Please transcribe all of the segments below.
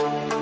Thank you.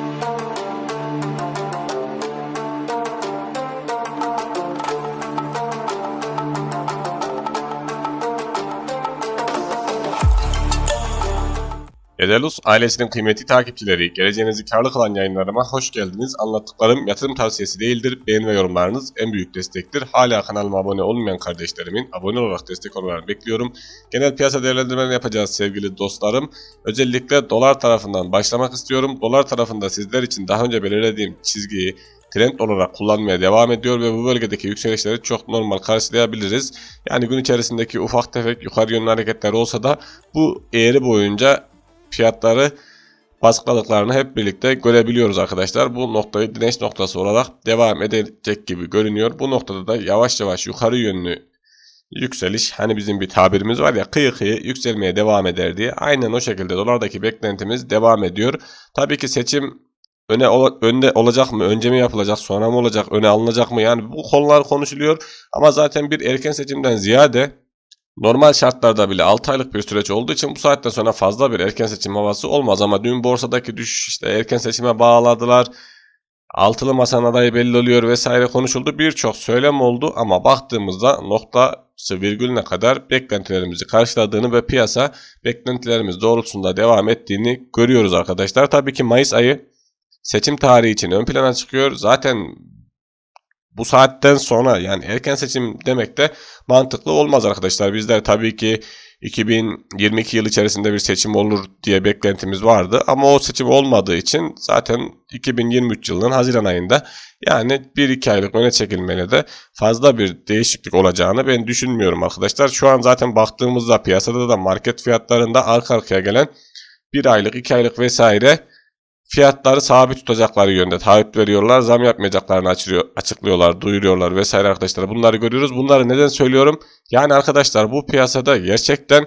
Edelus ailesinin kıymetli takipçileri, geleceğinizi karlı kılan yayınlarıma hoş geldiniz. Anlattıklarım yatırım tavsiyesi değildir. Beğeni ve yorumlarınız en büyük destektir. Hala kanalıma abone olmayan kardeşlerimin abone olarak destek olmalarını bekliyorum. Genel piyasa değerlendirmelerini yapacağız sevgili dostlarım. Özellikle dolar tarafından başlamak istiyorum. Dolar tarafında sizler için daha önce belirlediğim çizgiyi trend olarak kullanmaya devam ediyor ve bu bölgedeki yükselişleri çok normal karşılayabiliriz. Yani gün içerisindeki ufak tefek yukarı yönlü hareketler olsa da bu eğri boyunca fiyatları baskıladıklarını hep birlikte görebiliyoruz arkadaşlar. Bu noktayı direnç noktası olarak devam edecek gibi görünüyor. Bu noktada da yavaş yavaş yukarı yönlü yükseliş hani bizim bir tabirimiz var ya kıyı kıyı yükselmeye devam eder diye. Aynen o şekilde dolardaki beklentimiz devam ediyor. Tabii ki seçim öne önde olacak mı? Önce mi yapılacak? Sonra mı olacak? Öne alınacak mı? Yani bu konular konuşuluyor. Ama zaten bir erken seçimden ziyade Normal şartlarda bile 6 aylık bir süreç olduğu için bu saatten sonra fazla bir erken seçim havası olmaz ama dün borsadaki düşüş işte erken seçime bağladılar. Altılı masanın adayı belli oluyor vesaire konuşuldu. Birçok söylem oldu ama baktığımızda noktası virgülüne kadar beklentilerimizi karşıladığını ve piyasa beklentilerimiz doğrultusunda devam ettiğini görüyoruz arkadaşlar. Tabii ki Mayıs ayı seçim tarihi için ön plana çıkıyor. Zaten bu saatten sonra yani erken seçim demek de mantıklı olmaz arkadaşlar. Bizler tabii ki 2022 yıl içerisinde bir seçim olur diye beklentimiz vardı. Ama o seçim olmadığı için zaten 2023 yılının Haziran ayında yani 1-2 aylık öne çekilmeyle de fazla bir değişiklik olacağını ben düşünmüyorum arkadaşlar. Şu an zaten baktığımızda piyasada da market fiyatlarında arka arkaya gelen 1 aylık 2 aylık vesaire fiyatları sabit tutacakları yönde taahhüt veriyorlar. Zam yapmayacaklarını açılıyor, açıklıyorlar, duyuruyorlar vesaire arkadaşlar. Bunları görüyoruz. Bunları neden söylüyorum? Yani arkadaşlar bu piyasada gerçekten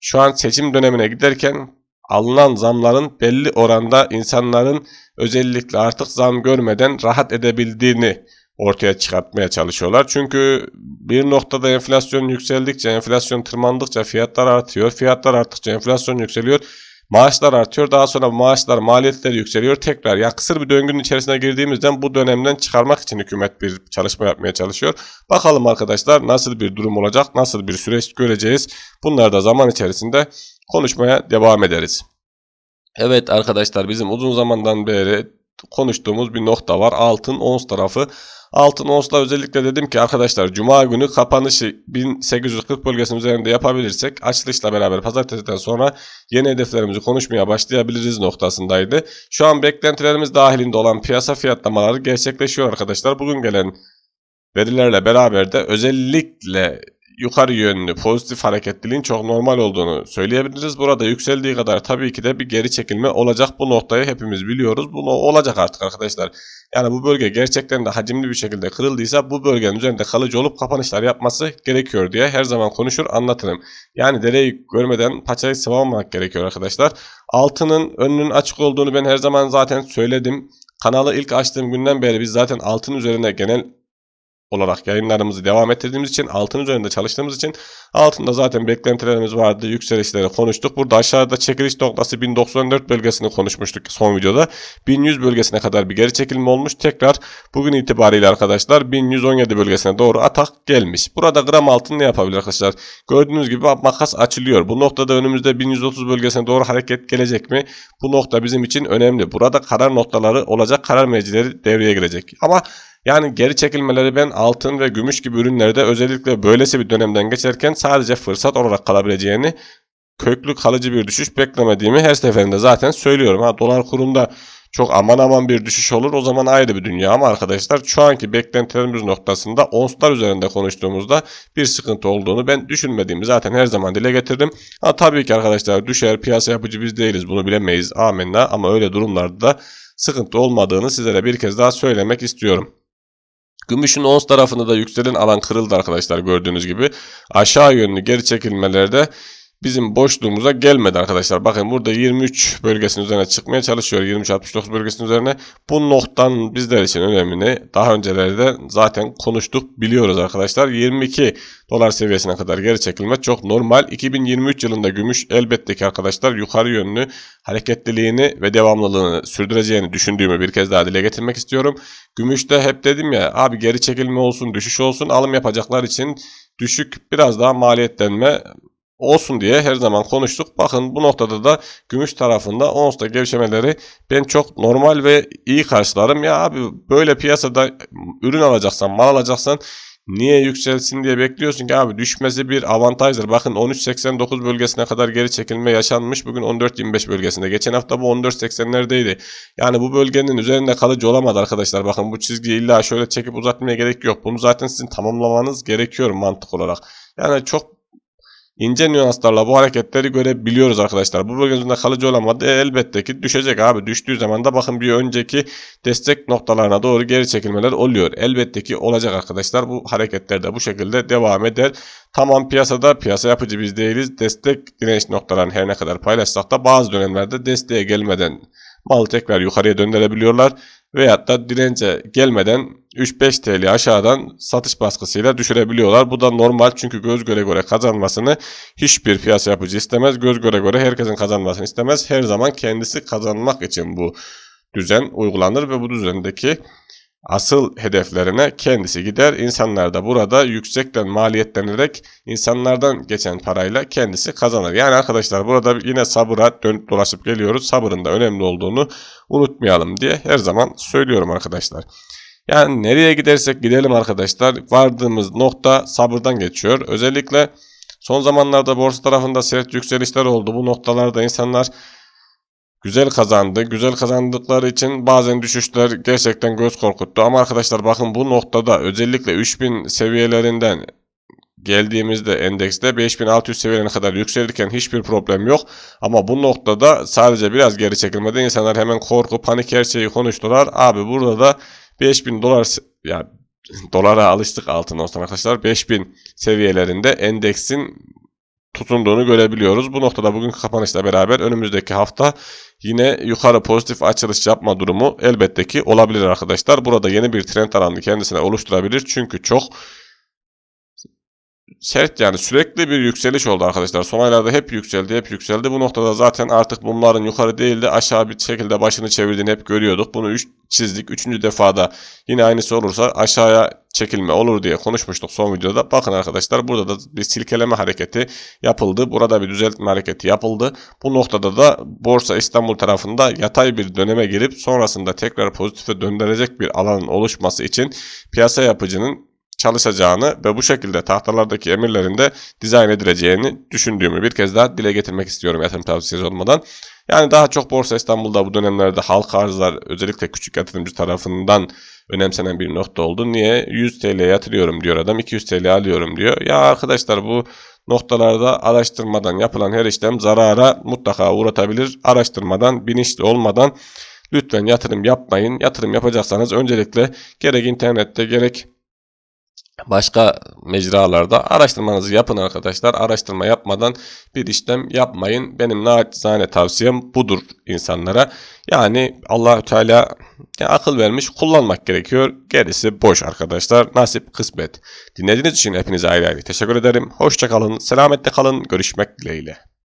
şu an seçim dönemine giderken alınan zamların belli oranda insanların özellikle artık zam görmeden rahat edebildiğini ortaya çıkartmaya çalışıyorlar. Çünkü bir noktada enflasyon yükseldikçe, enflasyon tırmandıkça fiyatlar artıyor. Fiyatlar arttıkça enflasyon yükseliyor. Maaşlar artıyor. Daha sonra maaşlar, maliyetler yükseliyor. Tekrar ya kısır bir döngünün içerisine girdiğimizden bu dönemden çıkarmak için hükümet bir çalışma yapmaya çalışıyor. Bakalım arkadaşlar nasıl bir durum olacak, nasıl bir süreç göreceğiz. Bunları da zaman içerisinde konuşmaya devam ederiz. Evet arkadaşlar bizim uzun zamandan beri konuştuğumuz bir nokta var. Altın ons tarafı. Altın onsla özellikle dedim ki arkadaşlar cuma günü kapanışı 1840 bölgesinin üzerinde yapabilirsek açılışla beraber pazartesiden sonra yeni hedeflerimizi konuşmaya başlayabiliriz noktasındaydı. Şu an beklentilerimiz dahilinde olan piyasa fiyatlamaları gerçekleşiyor arkadaşlar. Bugün gelen verilerle beraber de özellikle yukarı yönlü pozitif hareketliliğin çok normal olduğunu söyleyebiliriz. Burada yükseldiği kadar tabii ki de bir geri çekilme olacak. Bu noktayı hepimiz biliyoruz. Bu olacak artık arkadaşlar. Yani bu bölge gerçekten de hacimli bir şekilde kırıldıysa bu bölgenin üzerinde kalıcı olup kapanışlar yapması gerekiyor diye her zaman konuşur anlatırım. Yani dereyi görmeden paçayı sıvamamak gerekiyor arkadaşlar. Altının önünün açık olduğunu ben her zaman zaten söyledim. Kanalı ilk açtığım günden beri biz zaten altın üzerine genel olarak yayınlarımızı devam ettirdiğimiz için altın üzerinde çalıştığımız için altında zaten beklentilerimiz vardı. Yükselişleri konuştuk. Burada aşağıda çekiliş noktası 1094 bölgesini konuşmuştuk son videoda. 1100 bölgesine kadar bir geri çekilme olmuş. Tekrar bugün itibariyle arkadaşlar 1117 bölgesine doğru atak gelmiş. Burada gram altın ne yapabilir arkadaşlar? Gördüğünüz gibi makas açılıyor. Bu noktada önümüzde 1130 bölgesine doğru hareket gelecek mi? Bu nokta bizim için önemli. Burada karar noktaları olacak. Karar mercileri devreye girecek. Ama yani geri çekilmeleri ben altın ve gümüş gibi ürünlerde özellikle böylesi bir dönemden geçerken sadece fırsat olarak kalabileceğini köklü kalıcı bir düşüş beklemediğimi her seferinde zaten söylüyorum. Ha dolar kurunda çok aman aman bir düşüş olur o zaman ayrı bir dünya ama arkadaşlar şu anki beklentilerimiz noktasında onslar üzerinde konuştuğumuzda bir sıkıntı olduğunu ben düşünmediğimi zaten her zaman dile getirdim. Ha tabii ki arkadaşlar düşer piyasa yapıcı biz değiliz bunu bilemeyiz amenna ama öyle durumlarda da sıkıntı olmadığını sizlere bir kez daha söylemek istiyorum. Gümüşün ons tarafında da yükselen alan kırıldı arkadaşlar gördüğünüz gibi. Aşağı yönlü geri çekilmelerde bizim boşluğumuza gelmedi arkadaşlar. Bakın burada 23 bölgesinin üzerine çıkmaya çalışıyor. 23-69 bölgesinin üzerine. Bu noktanın bizler için önemini daha öncelerde zaten konuştuk biliyoruz arkadaşlar. 22 dolar seviyesine kadar geri çekilme çok normal. 2023 yılında gümüş elbette ki arkadaşlar yukarı yönlü hareketliliğini ve devamlılığını sürdüreceğini düşündüğümü bir kez daha dile getirmek istiyorum. Gümüşte hep dedim ya abi geri çekilme olsun düşüş olsun alım yapacaklar için düşük biraz daha maliyetlenme olsun diye her zaman konuştuk. Bakın bu noktada da gümüş tarafında onsta gevşemeleri ben çok normal ve iyi karşılarım. Ya abi böyle piyasada ürün alacaksan, mal alacaksan niye yükselsin diye bekliyorsun ki abi düşmesi bir avantajdır. Bakın 13.89 bölgesine kadar geri çekilme yaşanmış. Bugün 14.25 bölgesinde. Geçen hafta bu 14.80'lerdeydi. Yani bu bölgenin üzerinde kalıcı olamadı arkadaşlar. Bakın bu çizgiyi illa şöyle çekip uzatmaya gerek yok. Bunu zaten sizin tamamlamanız gerekiyor mantık olarak. Yani çok ince nüanslarla bu hareketleri görebiliyoruz arkadaşlar. Bu bölgenin üzerinde kalıcı olamadı. E, elbette ki düşecek abi. Düştüğü zaman da bakın bir önceki destek noktalarına doğru geri çekilmeler oluyor. Elbette ki olacak arkadaşlar. Bu hareketler de bu şekilde devam eder. Tamam piyasada piyasa yapıcı biz değiliz. Destek direnç noktalarını her ne kadar paylaşsak da bazı dönemlerde desteğe gelmeden malı tekrar yukarıya döndürebiliyorlar. Veyahut da dirence gelmeden 3-5 TL aşağıdan satış baskısıyla düşürebiliyorlar. Bu da normal çünkü göz göre göre kazanmasını hiçbir piyasa yapıcı istemez. Göz göre göre herkesin kazanmasını istemez. Her zaman kendisi kazanmak için bu düzen uygulanır ve bu düzendeki asıl hedeflerine kendisi gider. İnsanlar da burada yüksekten maliyetlenerek insanlardan geçen parayla kendisi kazanır. Yani arkadaşlar burada yine sabıra dönüp dolaşıp geliyoruz. Sabırın da önemli olduğunu unutmayalım diye her zaman söylüyorum arkadaşlar. Yani nereye gidersek gidelim arkadaşlar vardığımız nokta sabırdan geçiyor. Özellikle son zamanlarda borsa tarafında sert yükselişler oldu. Bu noktalarda insanlar güzel kazandı. Güzel kazandıkları için bazen düşüşler gerçekten göz korkuttu. Ama arkadaşlar bakın bu noktada özellikle 3000 seviyelerinden geldiğimizde endekste 5600 seviyelerine kadar yükselirken hiçbir problem yok. Ama bu noktada sadece biraz geri çekilmede insanlar hemen korku, panik her şeyi konuştular. Abi burada da 5000 dolar ya dolara alıştık altın olsun arkadaşlar. 5000 seviyelerinde endeksin tutunduğunu görebiliyoruz. Bu noktada bugün kapanışla beraber önümüzdeki hafta yine yukarı pozitif açılış yapma durumu elbette ki olabilir arkadaşlar. Burada yeni bir trend alanı kendisine oluşturabilir. Çünkü çok sert yani sürekli bir yükseliş oldu arkadaşlar. Son aylarda hep yükseldi hep yükseldi. Bu noktada zaten artık bunların yukarı değil de aşağı bir şekilde başını çevirdiğini hep görüyorduk. Bunu 3 çizdik. Üçüncü defada yine aynısı olursa aşağıya çekilme olur diye konuşmuştuk son videoda. Bakın arkadaşlar burada da bir silkeleme hareketi yapıldı. Burada bir düzeltme hareketi yapıldı. Bu noktada da Borsa İstanbul tarafında yatay bir döneme girip sonrasında tekrar pozitife döndürecek bir alanın oluşması için piyasa yapıcının çalışacağını ve bu şekilde tahtalardaki emirlerinde dizayn edileceğini düşündüğümü bir kez daha dile getirmek istiyorum yatırım tavsiyesi olmadan. Yani daha çok Borsa İstanbul'da bu dönemlerde halka arzlar özellikle küçük yatırımcı tarafından önemsenen bir nokta oldu. Niye? 100 TL yatırıyorum diyor adam 200 TL alıyorum diyor. Ya arkadaşlar bu noktalarda araştırmadan yapılan her işlem zarara mutlaka uğratabilir. Araştırmadan, bilinçli olmadan lütfen yatırım yapmayın. Yatırım yapacaksanız öncelikle gerek internette gerek başka mecralarda araştırmanızı yapın arkadaşlar. Araştırma yapmadan bir işlem yapmayın. Benim naçizane tavsiyem budur insanlara. Yani allah Teala akıl vermiş kullanmak gerekiyor. Gerisi boş arkadaşlar. Nasip kısmet. Dinlediğiniz için hepinize ayrı ayrı teşekkür ederim. Hoşçakalın. Selametle kalın. Görüşmek dileğiyle.